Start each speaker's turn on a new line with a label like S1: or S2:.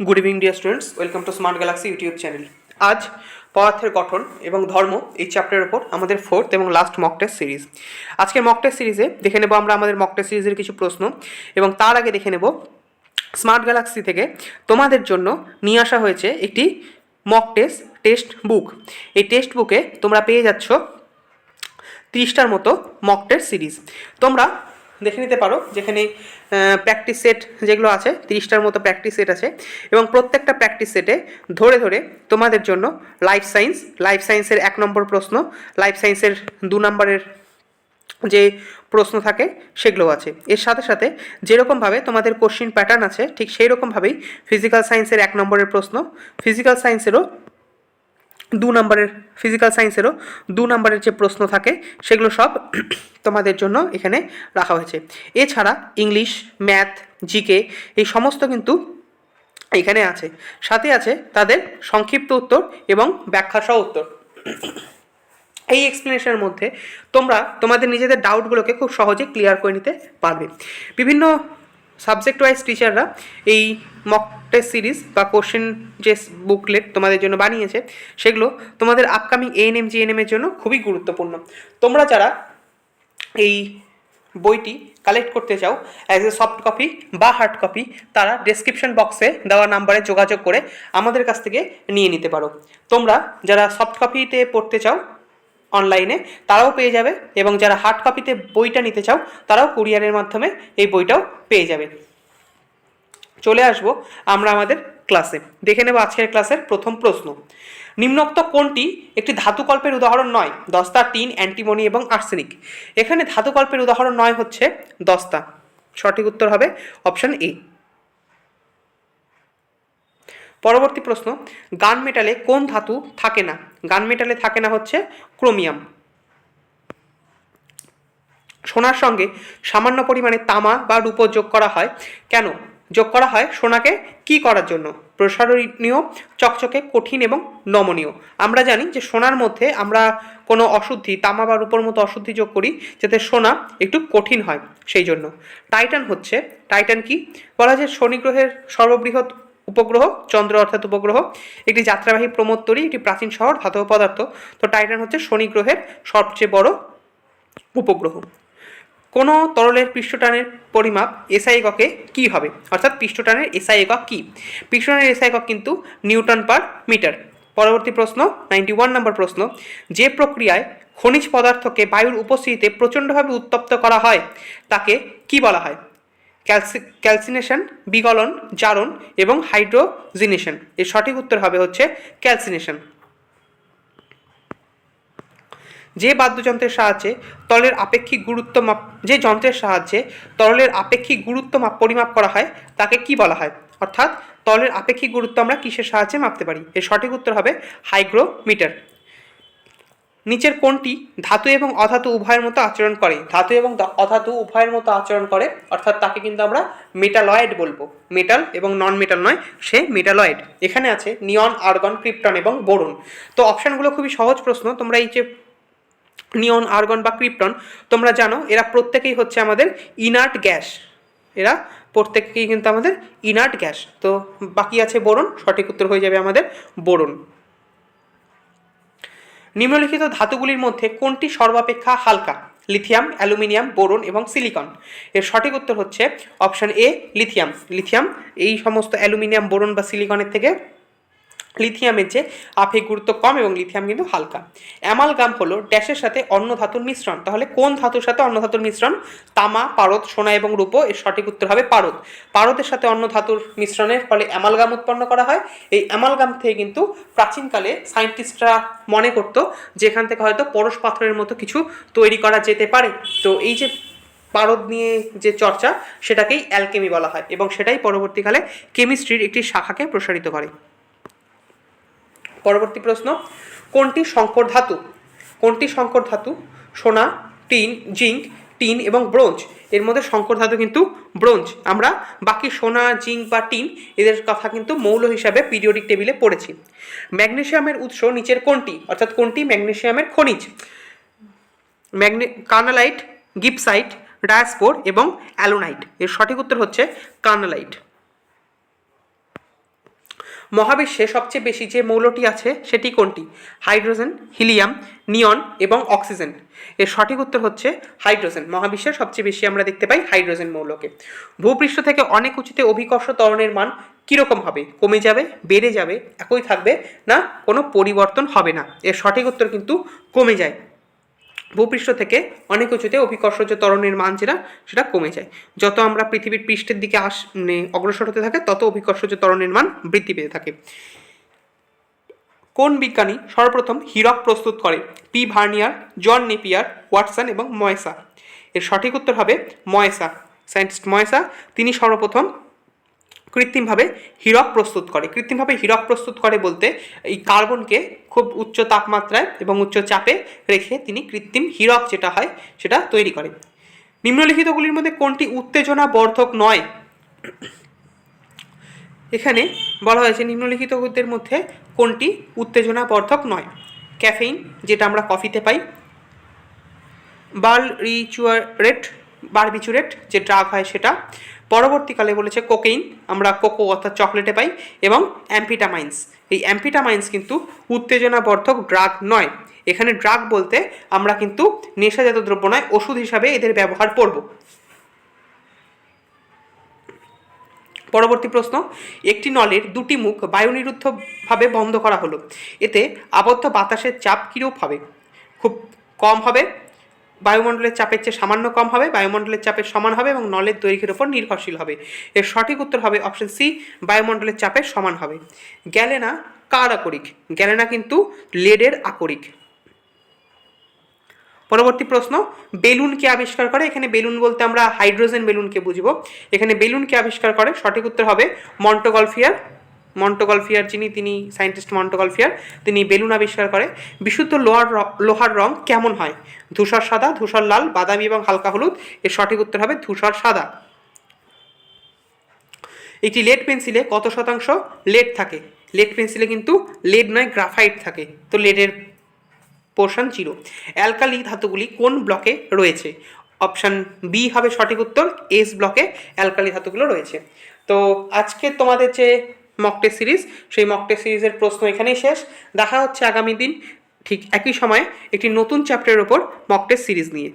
S1: Good evening dear students welcome to Smart Galaxy YouTube channel আজ পদার্থের গঠন এবং ধর্ম এই চ্যাপ্টারের ওপর আমাদের ফোর্থ এবং লাস্ট মক টেস্ট সিরিজ আজকের মক টেস্ট সিরিজে দেখে নেব আমরা আমাদের মক টেস্ট সিরিজের কিছু প্রশ্ন এবং তার আগে দেখে নেব স্মার্ট গ্যালাক্সি থেকে তোমাদের জন্য নিয়ে আসা হয়েছে একটি মক টেস্ট টেস্ট বুক এই টেক্সট বুকে তোমরা পেয়ে যাচ্ছ তিরিশটার মতো মক টেস্ট সিরিজ তোমরা দেখে নিতে পারো। যেখানে প্র্যাকটিস সেট যেগুলো আছে, তিরিশটার মতো প্র্যাকটিস সেট আছে। এবং প্রত্যেকটা প্র্যাকটিস সেটে ধরে ধরে তোমাদের জন্য লাইফ সায়েন্স লাইফ সায়েন্সের এক নম্বর প্রশ্ন লাইফ সায়েন্সের দু নম্বরের যে প্রশ্ন থাকে সেগুলো আছে। এর সাথে সাথে যেরকমভাবে তোমাদের কোশ্চিন প্যাটার্ন আছে, ঠিক সেই রকমভাবেই ফিজিক্যাল সায়েন্সের এক নম্বরের প্রশ্ন। ফিজিক্যাল সায়েন্সেরও দু নম্বরের ফিজিক্যাল সায়েন্সেরও দু নম্বরের যে প্রশ্ন থাকে, সেগুলো সব তোমাদের জন্য এখানে রাখা হয়েছে। এছাড়া ইংলিশ, ম্যাথ জিকে এই সমস্ত কিন্তু এখানে আছে। সাথে আছে তাদের সংক্ষিপ্ত উত্তর এবং ব্যাখ্যাসহ উত্তর। এই এক্সপ্লেনেশনের মধ্যে তোমরা তোমাদের নিজেদের ডাউটগুলোকে খুব সহজে ক্লিয়ার করে নিতে পারবে। বিভিন্ন সাবজেক্ট ওয়াইজ টিচাররা এই মক টেস্ট সিরিজ বা কোশ্চেন যে বুকলেট তোমাদের জন্য বানিয়েছে। সেগুলো তোমাদের আপকামিং এএনএম জিএনএম এর জন্য খুবই গুরুত্বপূর্ণ। তোমরা যারা এই বইটি কালেক্ট করতে চাও অ্যাজ এ সফট কপি বা হার্ড কপি তারা ডেসক্রিপশন বক্সে দেওয়া নাম্বারে যোগাযোগ করে আমাদের কাছ থেকে নিয়ে নিতে পারো। তোমরা যারা সফট কপিতে পড়তে চাও অনলাইনে তারাও পেয়ে যাবে। এবং যারা হার্ড কপিতে বইটা নিতে চাও, তারাও কুরিয়ারের মাধ্যমে এই বইটাও পেয়ে যাবে। চলে আসব আমরা আমাদের ক্লাসে দেখে নেব আজকের ক্লাসের প্রথম প্রশ্ন। নিম্নোক্ত কোনটি একটি ধাতুকল্পের উদাহরণ নয়, দস্তা, টিন অ্যান্টিমনি এবং আর্সেনিক এখানে ধাতুকল্পের উদাহরণ নয় হচ্ছে দস্তা। সঠিক উত্তর হবে অপশন এ পরবর্তী প্রশ্ন, গান মেটালে কোন ধাতু থাকে না? গান মেটালে থাকে না হচ্ছে ক্রোমিয়াম। সোনার সঙ্গে সামান্য পরিমাণে তামা বা রূপো যোগ করা হয়। কেন? যোগ করা হয় সোনাকে কি করার জন্য? প্রসারণীয়, চকচকে, কঠিন এবং নমনীয়। আমরা জানি যে সোনার মধ্যে আমরা কোনো অশুদ্ধি, তামা বা রূপোর মতো অশুদ্ধি যোগ করি যাতে সোনা একটু কঠিন হয়, সেই জন্য। টাইটান হচ্ছে, টাইটান কি? বলা যায় শনি গ্রহের সর্ববৃহৎ উপগ্রহ, চন্দ্র অর্থাৎ উপগ্রহ, একটি যাত্রাবাহী প্রমোত্তরী, একটি প্রাচীন শহর ধাতব পদার্থ। তো টাইটান হচ্ছে শনি গ্রহের সবচেয়ে বড় উপগ্রহ। কোনো তরলের পৃষ্ঠটানের পরিমাপ এসআই এককে কী হবে? অর্থাৎ পৃষ্ঠটানের এসআই একক কী? পৃষ্ঠটানের এসআই একক কিন্তু নিউটন পার মিটার। পরবর্তী প্রশ্ন নাইনটি ওয়ান নম্বর প্রশ্ন, যে প্রক্রিয়ায় খনিজ পদার্থকে বায়ুর উপস্থিতিতে প্রচণ্ডভাবে উত্তপ্ত করা হয়, তাকে কি বলা হয়? ক্যালসি, ক্যালসিনেশন বিগলন জারণ এবং হাইড্রোজিনেশন। এর সঠিক উত্তর হবে হচ্ছে ক্যালসিনেশন। যে বাদ্যযন্ত্রের সাহায্যে তরলের আপেক্ষিক গুরুত্ব মাপ, যে যন্ত্রের সাহায্যে তরলের আপেক্ষিক গুরুত্ব মাপ, পরিমাপ করা হয়, তাকে কি বলা হয়? অর্থাৎ তরলের আপেক্ষিক গুরুত্ব আমরা কিসের সাহায্যে মাপতে পারি? এর সঠিক উত্তর হবে হাইগ্রোমিটার। নিচের কোনটি ধাতু এবং অধাতু উভয়ের মতো আচরণ করে। ধাতু এবং অধাতু উভয়ের মতো আচরণ করে, অর্থাৎ তাকে কিন্তু আমরা মেটালয়েড বলব। মেটাল এবং নন মেটাল নয়, সে মেটালয়েড। এখানে আছে নিয়ন, আর্গন, ক্রিপ্টন এবং বোরন তো অপশানগুলো খুবই সহজ প্রশ্ন, তোমরা এই যে নিয়ন, আর্গন বা ক্রিপ্টন, তোমরা জানো, এরা প্রত্যেকেই হচ্ছে আমাদের ইনার্ট গ্যাস। এরা প্রত্যেকেই কিন্তু আমাদের ইনার্ট গ্যাস। তো বাকি আছে বোরন সঠিক উত্তর হয়ে যাবে আমাদের বোরন নিম্নলিখিত ধাতুগুলির মধ্যে কোনটি সর্বাপেক্ষা হালকা? লিথিয়াম, অ্যালুমিনিয়াম, বোরন এবং সিলিকন। এর সঠিক উত্তর হচ্ছে অপশান এ, লিথিয়াম। লিথিয়াম এই সমস্ত অ্যালুমিনিয়াম, বোরন বা সিলিকনের থেকে লিথিয়ামের যে আপেক্ষিক গুরুত্ব কম এবং লিথিয়াম কিন্তু হালকা। অ্যামালগাম হলো ড্যাশের সাথে অন্য ধাতুর মিশ্রণ। তাহলে কোন ধাতুর সাথে অন্য ধাতুর মিশ্রণ? তামা, পারদ, সোনা এবং রূপো এর সঠিক উত্তর হবে পারদ। পারদের সাথে অন্য ধাতুর মিশ্রণের ফলে অ্যামালগাম উৎপন্ন করা হয়। এই অ্যামালগাম থেকে কিন্তু প্রাচীনকালে সায়েন্টিস্টরা মনে করতো যেখান থেকে হয়তো পরশ পাথরের মতো কিছু তৈরি করা যেতে পারে। তো এই যে পারদ নিয়ে যে চর্চা, সেটাকেই অ্যালকেমি বলা হয় এবং সেটাই পরবর্তীকালে কেমিস্ট্রির একটি শাখাকে প্রসারিত করে। পরবর্তী প্রশ্ন, কোনটি সংকর ধাতু? কোনটি সংকর ধাতু? সোনা, টিন, জিঙ্ক, টিন এবং ব্রোঞ্জ। এর মধ্যে সংকর ধাতু কিন্তু ব্রোঞ্জ। আমরা বাকি সোনা, জিঙ্ক বা টিন, এদের কথা কিন্তু মৌল হিসাবে পিরিয়ডিক টেবিলে পড়েছি। ম্যাগনেশিয়ামের উৎস নিচের কোনটি? অর্থাৎ কোনটি ম্যাগনেশিয়ামের খনিজ? ম্যাগনে কার্নালাইট গিপসাইট, ডায়াস্পোর এবং অ্যালোনাইট। এর সঠিক উত্তর হচ্ছে কার্নালাইট মহাবিশ্বে সবচেয়ে বেশি যে মৌলটি আছে, সেটি কোনটি? হাইড্রোজেন, হিলিয়াম, নিয়ন এবং অক্সিজেন। এর সঠিক উত্তর হচ্ছে হাইড্রোজেন। মহাবিশ্বের সবচেয়ে বেশি আমরা দেখতে পাই হাইড্রোজেন মৌলকে। ভূপৃষ্ঠ থেকে অনেক উঁচুতে অভিকর্ষ ত্বরণের মান কীরকম হবে? কমে যাবে, বেড়ে যাবে, একই থাকবে, না? কোনো পরিবর্তন হবে না। এর সঠিক উত্তর কিন্তু কমে যায়। ভূপৃষ্ঠ থেকে অনেক উঁচুতে অভিকর্ষজ ত্বরণের মান যেটা, সেটা কমে যায়। যত আমরা পৃথিবীর পৃষ্ঠের দিকে আস মানে অগ্রসর হতে থাকে, তত অভিকর্ষজ ত্বরণের মান বৃদ্ধি পেতে থাকে। কোন বিজ্ঞানী সর্বপ্রথম হীরক প্রস্তুত করে? P Vernier, John Napier, Watson এবং ময়সা। এর সঠিক উত্তর হবে ময়সা, সায়েন্টিস্ট ময়সা। তিনি সর্বপ্রথম কৃত্রিমভাবে হীরক প্রস্তুত করে। কৃত্রিমভাবে হীরক প্রস্তুত করে বলতে এই কার্বনকে খুব উচ্চ তাপমাত্রায় এবং উচ্চ চাপে রেখে তিনি কৃত্রিম হীরক যেটা হয় সেটা তৈরি করে নিম্নলিখিতগুলির মধ্যে কোনটি উত্তেজনা বর্ধক নয়? এখানে বলা হয়েছে নিম্নলিখিতদের মধ্যে কোনটি উত্তেজনা বর্ধক নয়? ক্যাফেইন, যেটা আমরা কফিতে পাই। বাল রিচুয়ারেট বারবিচুরেট যে ড্রাগ হয় সেটা। পরবর্তীকালে বলেছে কোকেইন, আমরা কোকো অর্থাৎ চকলেটে পাই, এবং অ্যাম্পিটামাইন্স। এই অ্যাম্পিটামাইন্স কিন্তু উত্তেজনাবর্ধক ড্রাগ নয়। এখানে ড্রাগ বলতে আমরা কিন্তু নেশাজাত দ্রব্য নয়, ওষুধ হিসাবে এদের ব্যবহার করব। পরবর্তী প্রশ্ন, একটি নলের দুটি মুখ বায়ুনিরুদ্ধভাবে বন্ধ করা হলো। এতে আবদ্ধ বাতাসের চাপ কীরূপ হবে? খুব কম হবে। বায়ুমণ্ডলের চাপের চেয়ে সামান্য কম হবে, বায়ুমণ্ডলের চাপের সমান হবে এবং নলের দৈর্ঘ্যের উপর নির্ভরশীল হবে। এর সঠিক উত্তর হবে অপশন সি বায়ুমণ্ডলের চাপের সমান হবে। গ্যালেনা কার আকরিক? গ্যালেনা কিন্তু লেডের আকরিক। পরবর্তী প্রশ্ন বেলুন কে আবিষ্কার করে, এখানে বেলুন বলতে আমরা হাইড্রোজেন বেলুনকে বুঝব। এখানে বেলুন কে আবিষ্কার করে, সঠিক উত্তর হবে মন্টোগলফিয়ার মন্টোগলফিয়ার যিনি, তিনি সায়েন্টিস্ট মন্টোগলফিয়ার তিনি বেলুন আবিষ্কার করে। বিশুদ্ধ লোহার লোহার রং কেমন হয়? ধূসর সাদা, ধূসর লাল, বাদামি এবং হালকা হলুদ। এর সঠিক উত্তর হবে ধূসর সাদা। একটি লেড পেন্সিলে কত শতাংশ লেড থাকে? লেড পেন্সিলে কিন্তু লেড নয় গ্রাফাইট থাকে। তো লেডের পোর্শন জিরো অ্যালকালি ধাতুগুলি কোন ব্লকে রয়েছে? অপশান বি হবে সঠিক উত্তর এস ব্লকে অ্যালকালি ধাতুগুলো রয়েছে। তো আজকে তোমাদের যে মক টেস্ট সিরিজ সেই মক টেস্ট সিরিজের প্রশ্ন এখানেই শেষ। দেখা হচ্ছে আগামী দিন, ঠিক একই সময়ে একটি নতুন চ্যাপ্টারের ওপর মক টেস্ট সিরিজ নিয়ে।